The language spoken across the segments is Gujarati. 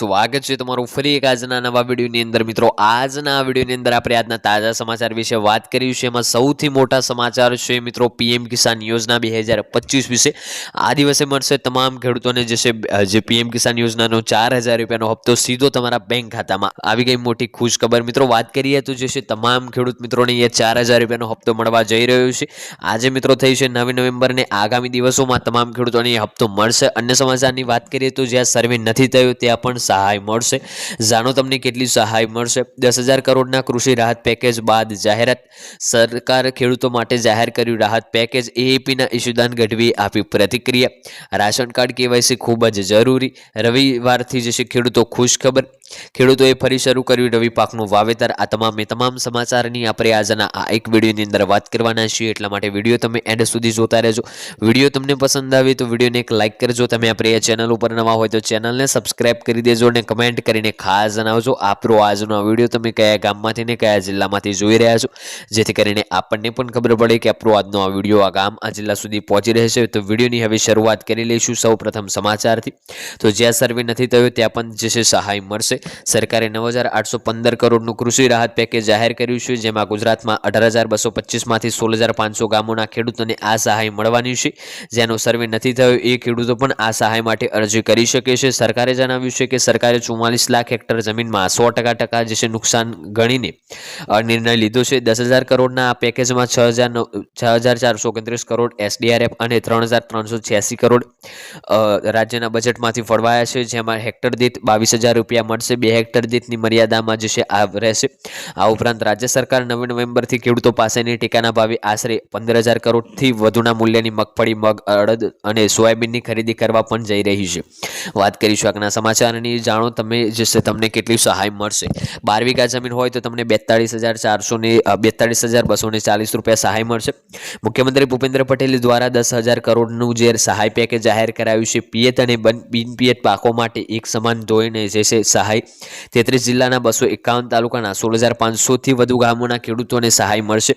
સ્વાગત છે તમારું ફરી એક આજના નવા વિડીયોની અંદર. મિત્રો, આજના વિડીયોની અંદર આપણે આજના તાજા સમાચાર વિશે વાત કરી છે એમાં સૌથી મોટા સમાચાર છે, મિત્રો, પીએમ કિસાન યોજના બે હજાર પચીસ વિશે. આ દિવસે મળશે તમામ ખેડૂતોને જે છે, જે પીએમ કિસાન યોજનાનો ચાર હજાર રૂપિયાનો હપ્તો સીધો તમારા બેંક ખાતામાં. આવી ગઈ મોટી ખુશ ખબર મિત્રો, વાત કરીએ તો જે છે, તમામ ખેડૂત મિત્રોને એ ચાર હજાર રૂપિયાનો હપ્તો મળવા જઈ રહ્યો છે. આજે મિત્રો થઈ છે નવી નવેમ્બરને આગામી દિવસોમાં તમામ ખેડૂતોને હપ્તો મળશે. અન્ય સમાચારની વાત કરીએ તો જ્યાં સર્વે નથી થયું, ત્યાં પણ સહાય મળશે. જાણો તમને કેટલી સહાય મળશે? દસ હજાર કરોડના કૃષિ રાહત પેકેજ બાદ જાહેરાત. સરકાર ખેડૂતો માટે જાહેર કર્યું રાહત પેકેજ. એએપીના ઈશુદાન ગઢવીએ આપી પ્રતિક્રિયા. રાશન કાર્ડ કેવાયસી ખૂબ જ જરૂરી. રવિવારથી જશે ખેડૂતો ખુશ ખબર ખેડૂતોએ ફરી શરૂ કર્યું રવિ પાકનું વાવેતર. આ તમામે તમામ સમાચારની આપણે આજના આ એક વિડીયોની અંદર વાત કરવાના છીએ. એટલા માટે વીડિયો તમે એન્ડ સુધી જોતા રહેજો. વીડિયો તમને પસંદ આવે તો વિડીયોને એક લાઇક કરજો. તમે આપણે આ ચેનલ ઉપર નવા હોય તો ચેનલને સબસ્ક્રાઇબ કરી દેજો. અને કમેન્ટ કરીને ખાસ જણાવજો. આપણો આજનો વીડિયો તમે કયા ગામમાંથી ને કયા જિલ્લામાંથી જોઈ રહ્યા છો, જેથી કરીને આપણને પણ ખબર પડે કે આપણો આજનો આ વીડિયો આ ગામ, આ જિલ્લા સુધી પહોંચી રહેશે. તો વિડીયોની હવે શરૂઆત કરી લઈશું સૌ પ્રથમ સમાચારથી. તો જ્યાં સર્વે નથી થયો, ત્યાં પણ જે છે સહાય મળશે. સરકારે નવ હજાર આઠસો પંદર કરોડનું કૃષિ રાહત પેકેજ જાહેર કર્યું છે, જેમાં ગુજરાતમાં અઢાર હજાર બસો પચીસમાંથી સોળ હજાર પાંચસો ગામોના ખેડૂતોને આ સહાય મળવાની છે. જેનો સર્વે નથી થયો, એ ખેડૂતો પણ આ સહાય માટે અરજી કરી શકે છે. સરકારે જણાવ્યું છે કે સરકારે ચુમ્માલીસ લાખ હેક્ટર જમીનમાં સો ટકા ટકા જે છે નુકસાન ગણીને નિર્ણય લીધો છે. દસ હજાર કરોડના આ પેકેજમાં છ હજાર છ હજાર ચારસો ઓગણત્રીસ કરોડ એસડીઆરએફ અને ત્રણ હજાર ત્રણસો છ્યાસી કરોડ રાજ્યના બજેટમાંથી ફળવાયા છે. જેમાં હેક્ટર દીઠ બાવીસ હજાર રૂપિયા મળશે. બે હેક્ટર દીઠની મર્યાદામાં જે છે આ રહેશે. આ ઉપરાંત રાજ્ય સરકાર નવી નવેમ્બરથી ખેડૂતો પાસેની ટેકાના ભાવે આશરે પંદર હજાર કરોડથી વધુના મૂલ્યની મગફળી, મગ, અડદ અને સોયાબીનની ખરીદી કરવા પણ જઈ રહી છે. વાત કરીશું આગના સમાચારની જાણો તમે જે છે તમને કેટલી સહાય મળશે. બાર વીઘા જમીન હોય તો તમને બેતાળીસ હજાર ચારસો ને બેતાળીસ હજાર બસો ને ચાલીસ રૂપિયા સહાય મળશે. મુખ્યમંત્રી ભૂપેન્દ્ર પટેલ દ્વારા દસ હજાર કરોડનું જે સહાય પેકેજ જાહેર કરાયું છે, પિયત અને બન- પિયત પાકો માટે એક સમાન ધોઈને જે છે સહાય. તેત્રીસ જિલ્લાના બસો એકાવન તાલુકાના સોળ હજાર પાંચસોથી વધુ ગામોના ખેડૂતોને સહાય મળશે.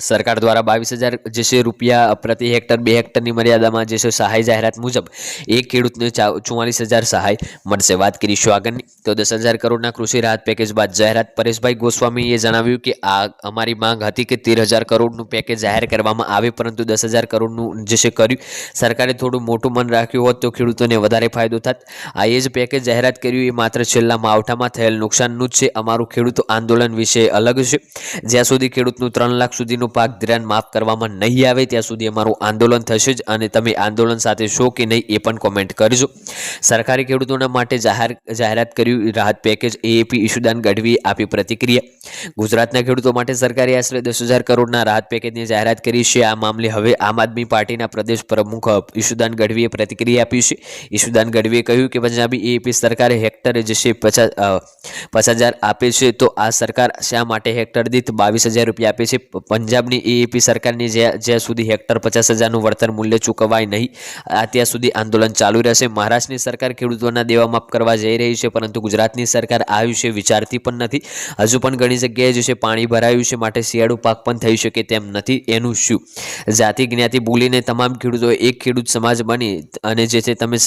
સરકાર દ્વારા બાવીસ હજાર જે છે રૂપિયા પ્રતિ હેક્ટર, બે હેક્ટરની મર્યાદામાં જે છે સહાય જાહેરાત મુજબ એક ખેડૂતને ચુમ્માલીસ હજાર સહાય મળશે. વાત કરીશું આગળની. તો દસ હજાર કરોડના કૃષિ રાહત પેકેજ બાદ જાહેરાત પરેશભાઈ ગોસ્વામીએ જણાવ્યું કે આ અમારી માંગ હતી કે તેર હજાર કરોડનું પેકેજ જાહેર કરવામાં આવે, પરંતુ દસ હજાર કરોડનું જે છે કર્યું. સરકારે થોડું મોટું મન રાખ્યું હોત તો ખેડૂતોને વધારે ફાયદો થાત. આ એ જ પેકેજ જાહેરાત કર્યું, એ માત્ર છેલ્લા માવઠામાં થયેલ નુકસાનનું જ છે. અમારું ખેડૂત આંદોલન વિશે અલગ છે. જ્યાં સુધી ખેડૂતનું ત્રણ લાખ સુધીનું પાક ધિરાણ માફ કરવામાં નહીં આવે ત્યાં સુધી અમારું આંદોલન થશે જ અને તમે આંદોલન સાથે છો કે નહીં એ પણ કોમેન્ટ કરજો. સરકારી ખેડૂતોના માટે જાહેર જાહેરાત કર્યું રાહત પેકેજ એએપી ઈશુદાન ગઢવીએ આપી પ્રતિક્રિયા. ગુજરાતના ખેડૂતો માટે સરકારે આશરે દસ હજાર કરોડના રાહત પેકેજની જાહેરાત કરી છે. આ મામલે હવે આમ આદમી પાર્ટીના પ્રદેશ પ્રમુખ ઈશુદાન ગઢવીએ પ્રતિક્રિયા આપી છે. ઈશુદાન ગઢવીએ કહ્યું કે પંજાબી એએપી સરકારે હેક્ટરે જે છે પચાસ પચાસ હજાર આપે છે તો આ સરકાર શા માટે હેક્ટર દીઠ બાવીસ હજાર રૂપિયા આપે છે? પ- પંજાબની એએપી સરકારની જ્યાં સુધી હેક્ટર પચાસ હજારનું વળતર મૂલ્ય ચૂકવાય નહીં ત્યાં સુધી આંદોલન ચાલુ રહેશે. મહારાષ્ટ્રની સરકાર ખેડૂતોના દેવા માફ કરવા જઈ રહી છે, પરંતુ ગુજરાતની સરકાર આ વિશે વિચારતી પણ નથી. હજુ પણ ઘણી જગ્યાએ જે છે પાણી ભરાયું છે, માટે શિયાળુ પાક પણ થઈ શકે તેમ નથી. એનું શું? જાતિ જ્ઞાતિ ભૂલીને તમામ ખેડૂતો એક ખેડૂત સમાજ બની અને જે છે તમે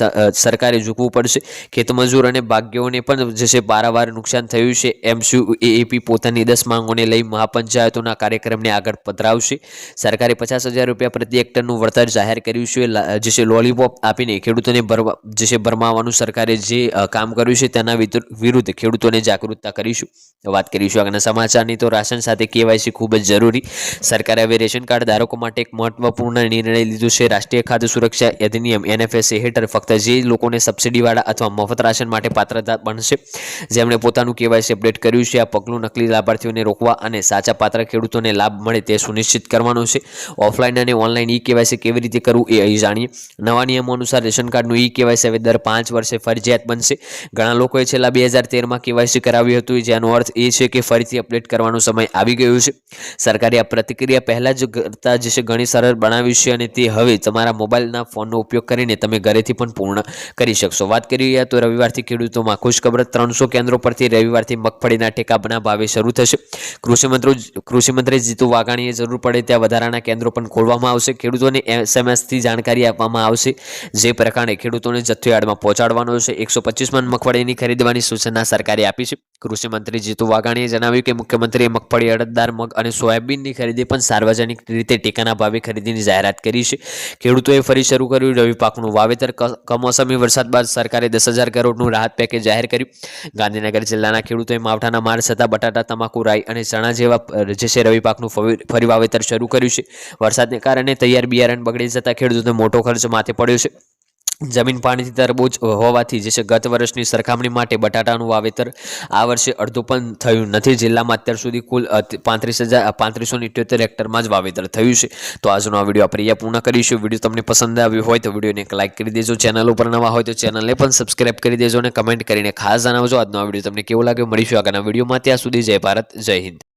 સરકારે ઝૂકવું પડશે. ખેતમજૂર અને ભાગ્યોને પણ જે છે બારાવાર નુકસાન થયું છે. એમ શું એએપી પોતાની દસ માંગોને લઈ મહાપંચાયતોના કાર્યક્રમને આગળ પધરાવશે. સરકારે પચાસ હજાર રૂપિયા પ્રતિ હેક્ટરનું વળતર જાહેર કર્યું છે. જે છે લોલીપોપ આપીને ખેડૂતોને ભરવા, જે છે ભરમાવાનું સરકારે જે કામ કર્યું છે તેના વિરુદ્ધ ખેડૂતોને જાગૃતતા કરીશું. વાત કરીશું આગળના સમાચારની. તો રાશન સાથે કેવાયસી ખૂબ જ જરૂરી. સરકારે હવે રેશન કાર્ડ ધારકો માટે એક મહત્વપૂર્ણ નિર્ણય લીધો છે. રાષ્ટ્રીય ખાદ્ય સુરક્ષા અધિનિયમ એનએફએસએ હેઠળ ફક્ત જે લોકોને સબસિડીવાળા અથવા મફત રાશન માટે પાત્રતા બનશે, જેમણે પોતાનું કેવાયસી અપડેટ કર્યું છે. આ પગલું નકલી લાભાર્થીઓને રોકવા અને સાચા પાત્ર ખેડૂતોને લાભ મળે તે સુનિશ્ચિત કરવાનું છે. ઓફલાઈન અને ઓનલાઈન ઈ કેવાયસી કેવી રીતે કરવું એ અહીં જાણીએ. નવા નિયમો અનુસાર રેશન કાર્ડનું ઈ કેવાયસી હવે દર પાંચ વર્ષે ફરજિયાત બનશે. ઘણા લોકોએ છેલ્લા બે હજાર તેરમાં કેવાયસી કરાવ્યું હતું, જેનો અર્થ એ છે કે ફરીથી અપડેટ કરવાનો સમય આવી ગયો છે. સરકારે આ પ્રતિક્રિયા પહેલાં જ કરતા જે છે, ઘણી સરળ બનાવ્યું છે અને તે હવે તમારા મોબાઈલના ફોનનો ઉપયોગ કરીને તમે ઘરેથી પણ પૂર્ણ કરી શકશો. વાત કરીએ તો રવિવારથી ખેડૂતોમાં ખુશખબર, ત્રણસો કેન્દ્રો પરથી રવિવારથી મગફળીના ટેકાના ભાવે શરૂ થશે. કૃષિમંત્રી કૃષિમંત્રી કૃષિ મંત્રી જીતુ વાઘાણી વાઘાણીએ જરૂર પડે ત્યાં વધારાના કેન્દ્રો પણ ખોલવામાં આવશે. ખેડૂતોને એસએમએસથી જાણકારી આપવામાં આવશે. જે પ્રકારે ખેડૂતોને જથ્થોયાર્ડમાં પહોંચાડવાનો છે. એકસો પચીસ મગફળીની ખરીદવાની સૂચના સરકારે આપી છે. કૃષિમંત્રી જીતુ વાઘાણીએ જણાવ્યું કે મુખ્યમંત્રીએ મગફળી, અડદદાર મગ અને સોયાબીનની ખરીદી પણ સાર્વજનિક રીતે ટેકાના ભાવે ખરીદીની જાહેરાત કરી છે. ખેડૂતોએ ફરી શરૂ કર્યું રવિ પાકનું વાવેતર. કમોસમી વરસાદ બાદ સરકારે દસ હજાર કરોડનું રાહત પેકેજ જાહેર કર્યું. ગાંધીનગર જિલ્લાના ખેડૂતોએ માવઠાના માર છતાં બટાટા, તમાકુ, રાઈ અને ચણા જેવા જે છે રવિ પાકનું ફરી વાવેતર શરૂ કર્યું છે. વરસાદને કારણે તૈયાર બિયારણ બગડી જતા ખેડૂતોને મોટો ખર્ચ માથે પડ્યો છે. જમીન પાણીથી તરબૂચ હોવાથી જે છે ગત વર્ષની સરખામણી માટે બટાટાનું વાવેતર આ વર્ષે અડધું પણ થયું નથી. જિલ્લામાં અત્યાર સુધી કુલ પાંત્રીસ હજાર, પાંત્રીસો ઇઠ્યોતેર હેક્ટરમાં જ વાવેતર થયું છે. તો આજનો આ વીડિયો આપણે અહીંયા પૂર્ણ કરીશું. વીડિયો તમને પસંદ આવ્યો હોય તો વિડીયોને એક લાઇક કરી દેજો. ચેનલ ઉપર નવા હોય તો ચેનલને પણ સબસ્ક્રાઇબ કરી દેજો અને કમેન્ટ કરીને ખાસ જણાવજો. આજનો આ વીડિયો તમને કેવો લાગ્યો? મળીશું આગળના વિડીયોમાં. ત્યાં સુધી જય ભારત, જય હિન્દ.